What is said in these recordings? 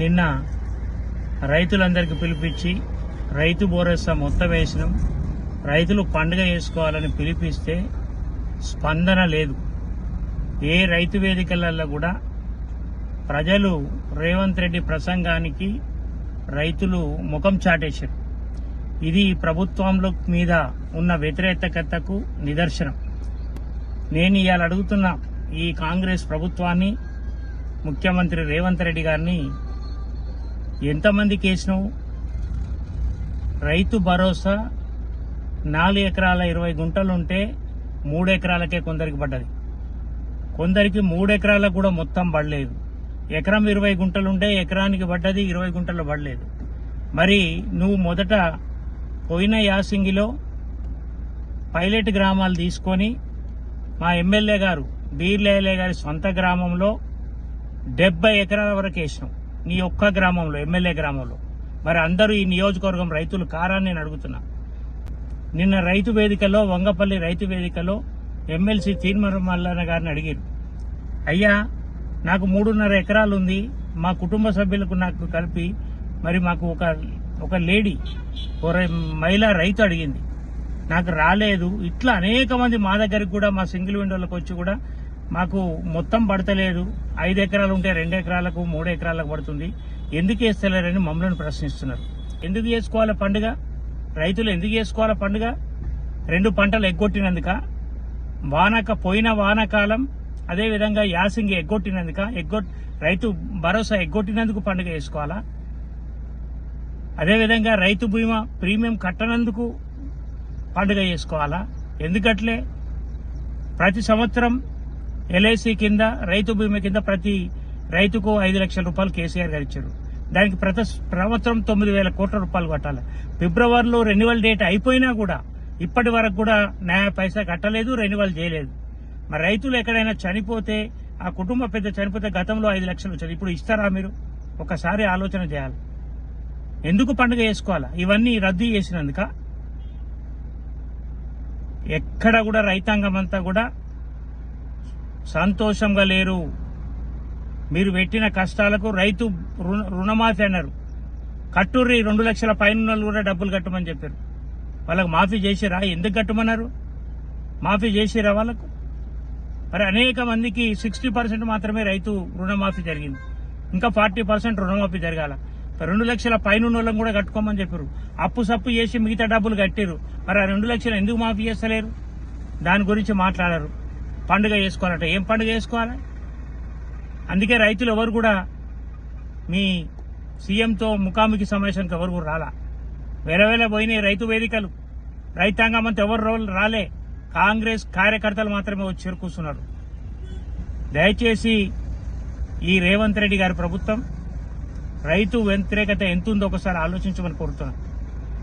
నిన్న రైతులందరికీ పిలిపించి రైతు భరోసా మొత్తం వేసినాం. రైతులు పండుగ చేసుకోవాలని పిలిపిస్తే స్పందన లేదు. ఏ రైతు వేదికలలో కూడా ప్రజలు రేవంత్ రెడ్డి ప్రసంగానికి రైతులు ముఖం చాటేశారు. ఇది ప్రభుత్వంలో మీద ఉన్న వ్యతిరేకతకు నిదర్శనం. నేను ఇవాళ అడుగుతున్న ఈ కాంగ్రెస్ ప్రభుత్వాన్ని ముఖ్యమంత్రి రేవంత్ రెడ్డి గారిని ఎంతమందికి వేసినావు రైతు భరోసా నాలుగు ఎకరాల ఇరవై గుంటలు ఉంటే మూడు ఎకరాలకే కొందరికి పడ్డది. కొందరికి మూడు ఎకరాలకు కూడా మొత్తం పడలేదు. ఎకరం ఇరవై గుంటలు ఉంటే ఎకరానికి పడ్డది ఇరవై గుంటలు పడలేదు. మరి నువ్వు మొదట పోయిన యాసింగిలో పైలట్ గ్రామాలు తీసుకొని మా ఎమ్మెల్యే గారు బీర్లేలే గారి సొంత గ్రామంలో డెబ్బై ఎకరాల వరకు వేసినాం నీ ఒక్క గ్రామంలో ఎమ్మెల్యే గ్రామంలో. మరి అందరూ ఈ నియోజకవర్గం రైతులు కారాన్ని నేను అడుగుతున్నా. నిన్న రైతు వేదికలో వంగపల్లి రైతు వేదికలో ఎమ్మెల్సీ తీన్మర మల్లన్న గారిని అడిగారు అయ్యా నాకు మూడున్నర ఎకరాలు ఉంది మా కుటుంబ సభ్యులకు నాకు కలిపి మరి మాకు ఒక ఒక లేడీ ఒక మహిళా రైతు అడిగింది. నాకు రాలేదు. ఇట్లా అనేక మంది మా దగ్గరికి కూడా మా సింగిల్ విండోలకు వచ్చి కూడా మాకు మొత్తం పడతలేదు. ఐదు ఎకరాలు ఉంటే రెండు ఎకరాలకు మూడు ఎకరాలకు పడుతుంది. ఎందుకు వేస్తలేరని మమ్మల్ని ప్రశ్నిస్తున్నారు. ఎందుకు చేసుకోవాలి పండుగ? రైతులు ఎందుకు చేసుకోవాలి పండుగ? రెండు పంటలు ఎగ్గొట్టినందుక వానక పోయిన వానకాలం అదేవిధంగా యాసింగి ఎగ్గొట్టినందుక ఎగ్గొట్ రైతు భరోసా ఎగ్గొట్టినందుకు పండుగ చేసుకోవాలా అదేవిధంగా రైతు బీమా ప్రీమియం కట్టనందుకు పండుగ చేసుకోవాలా ఎందుకట్లే? ప్రతి సంవత్సరం ఎల్ఐసి కింద రైతు బీమా కింద ప్రతి రైతుకు ఐదు లక్షల రూపాయలు కేసీఆర్ గారు ఇచ్చారు. దానికి ప్రతి సంవత్సరం తొమ్మిది వేల కోట్ల రూపాయలు కట్టాలి. ఫిబ్రవరిలో రెన్యువల్ డేట్ అయిపోయినా కూడా ఇప్పటి వరకు కూడా న్యాయ పైసా కట్టలేదు రెన్యువల్ చేయలేదు. మరి రైతులు ఎక్కడైనా చనిపోతే ఆ కుటుంబ పెద్ద చనిపోతే గతంలో ఐదు లక్షలు వచ్చారు ఇప్పుడు ఇస్తారా మీరు? ఒకసారి ఆలోచన చేయాలి. ఎందుకు పండుగ చేసుకోవాలా? ఇవన్నీ రద్దు చేసినందుక ఎక్కడ కూడా రైతాంగం అంతా కూడా సంతోషంగా లేరు. మీరు పెట్టిన కష్టాలకు రైతు రుణ రుణమాఫీ అన్నారు. కట్టుర్రి రెండు లక్షల పైన కూడా డబ్బులు కట్టమని చెప్పారు. వాళ్ళకు మాఫీ చేసిరా? ఎందుకు కట్టమన్నారు? మాఫీ చేసిరా వాళ్ళకు? మరి అనేక మందికి సిక్స్టీ పర్సెంట్ మాత్రమే రైతు రుణమాఫీ జరిగింది. ఇంకా ఫార్టీ పర్సెంట్ రుణమాఫీ జరగాల. రెండు లక్షల పైన వాళ్ళని కూడా కట్టుకోమని చెప్పారు. అప్పు సప్పు చేసి మిగతా డబ్బులు కట్టారు మరి ఆ రెండు లక్షలు ఎందుకు మాఫీ చేస్తలేరు? దాని గురించి మాట్లాడారు. పండుగ చేసుకోవాలంటే. ఏం పండుగ చేసుకోవాలి? అందుకే రైతులు ఎవరు కూడా మీ సీఎంతో ముఖాముఖి సమావేశానికి ఎవరు కూడా రాలా. వేరే వేరే పోయినాయి రైతు వేదికలు. రైతాంగం అంతా ఎవరు రాలే కాంగ్రెస్ కార్యకర్తలు మాత్రమే వచ్చి చేరుకూస్తున్నారు దయచేసి ఈ రేవంత్ రెడ్డి గారి ప్రభుత్వం రైతు వ్యతిరేకత ఎంతుందో ఒకసారి ఆలోచించమని కోరుతున్నాను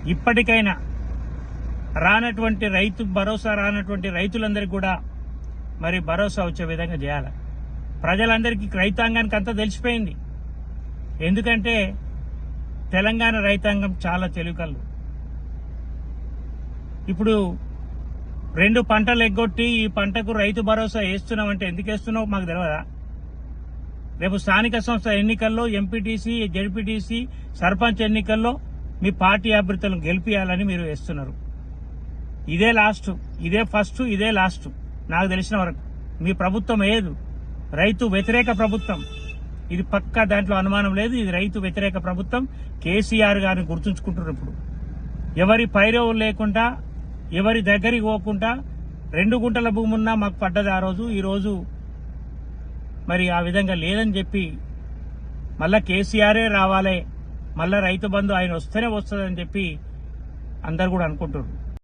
ఇప్పటికైనా రానటువంటి రైతు భరోసా రానటువంటి రైతులందరికీ కూడా మరి భరోసా వచ్చే విధంగా చేయాలి? ప్రజలందరికీ రైతాంగానికి అంతా తెలిసిపోయింది. ఎందుకంటే తెలంగాణ రైతాంగం చాలా తెలుకళ్ళు ఇప్పుడు రెండు పంటలు ఎగ్గొట్టి ఈ పంటకు రైతు భరోసా వేస్తున్నామంటే ఎందుకు వేస్తున్నావు మాకు తెలియదా రేపు స్థానిక సంస్థ ఎన్నికల్లో ఎంపీటీసీ జడ్పీటీసీ సర్పంచ్ ఎన్నికల్లో మీ పార్టీ అభ్యర్థులను గెలిపియాలని మీరు వేస్తున్నారు. ఇదే లాస్ట్ ఇదే ఫస్ట్ ఇదే లాస్ట్. నాకు తెలిసిన వరకు. మీ ప్రభుత్వం ఏదు. రైతు వ్యతిరేక ప్రభుత్వం. ఇది పక్కా దాంట్లో అనుమానం లేదు. ఇది రైతు వ్యతిరేక ప్రభుత్వం. కేసీఆర్ గారిని గుర్తుంచుకుంటున్నారు ఇప్పుడు. ఎవరి పైరవు లేకుండా ఎవరి దగ్గరికి పోకుండా రెండు గుంటల భూమి ఉన్నా మాకు పడ్డది ఆ రోజు. ఈరోజు మరి ఆ విధంగా లేదని చెప్పి మళ్ళా కేసీఆరే రావాలి. మళ్ళా రైతు బంధు ఆయన వస్తేనే వస్తుందని చెప్పి అందరు కూడా అనుకుంటున్నారు.